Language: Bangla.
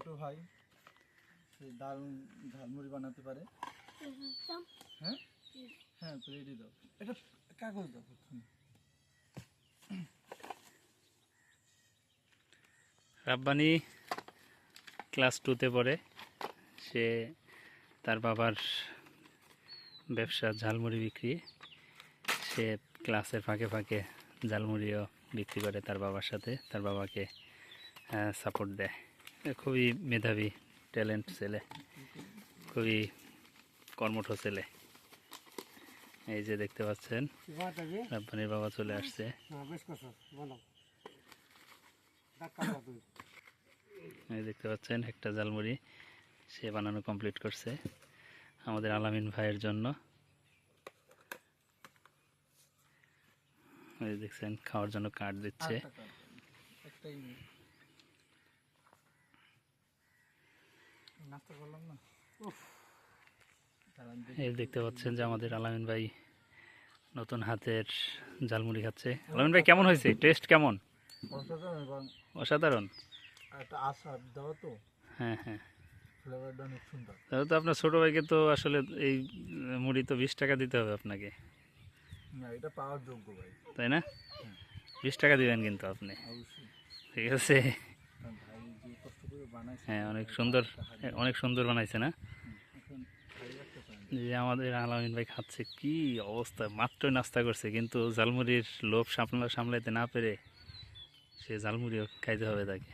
ছোট ভাই, সে দারুণ ঝালমুড়ি বানাতে পারে। হ্যাঁ? হ্যাঁ দাও। এটা কাগজ দাও রাব্বানি ক্লাস টুতে পড়ে। সে তার বাবার ব্যবসা ঝালমুড়ি বিক্রি। সে ক্লাসের ফাঁকে ফাঁকে ঝালমুড়িও বিক্রি করে তার বাবার সাথে। তার বাবাকে সাপোর্ট দেয়। খুবই মেধাবী ট্যালেন্ট ছেলে খুবই কর্মঠ ছেলে। এই যে দেখতে পাচ্ছেন রাব্বানির বাবা চলে আসছে। এই দেখতে পাচ্ছেন একটা জালমুড়ি সে বানানো কমপ্লিট করছে আমাদের আলামিন ভাইয়ের জন্য। এই দেখছেন খাওয়ার জন্য কাঠ দিচ্ছে। এই দেখতে পাচ্ছেন যে আমাদের আলামিন ভাই নতুন হাতের ঝালমুড়ি খাচ্ছে। আলামিন ভাই কেমন হয়েছে? টেস্ট কেমন? অসাধারণ হ্যাঁ হ্যাঁ। তাহলে তো আপনার ছোটো ভাইকে তো আসলে এই মুড়ি তো বিশ টাকা দিতে হবে আপনাকে। না এটা পাওয়ার যোগ্য ভাই। তাই না? বিশ টাকা দিবেন কিন্তু আপনি। ঠিক আছে কারণ ভাই যে কষ্ট করে বানাইছে হ্যাঁ অনেক সুন্দর অনেক সুন্দর বানাইছে না? যে আমাদের আলামিন ভাই খাচ্ছে, কি অবস্থা? মাত্রই নাস্তা করছে, কিন্তু ঝালমুড়ির লোভ সামলা, সামলাইতে না পেরে সে ঝালমুড়িও খাইতে হবে তাকে।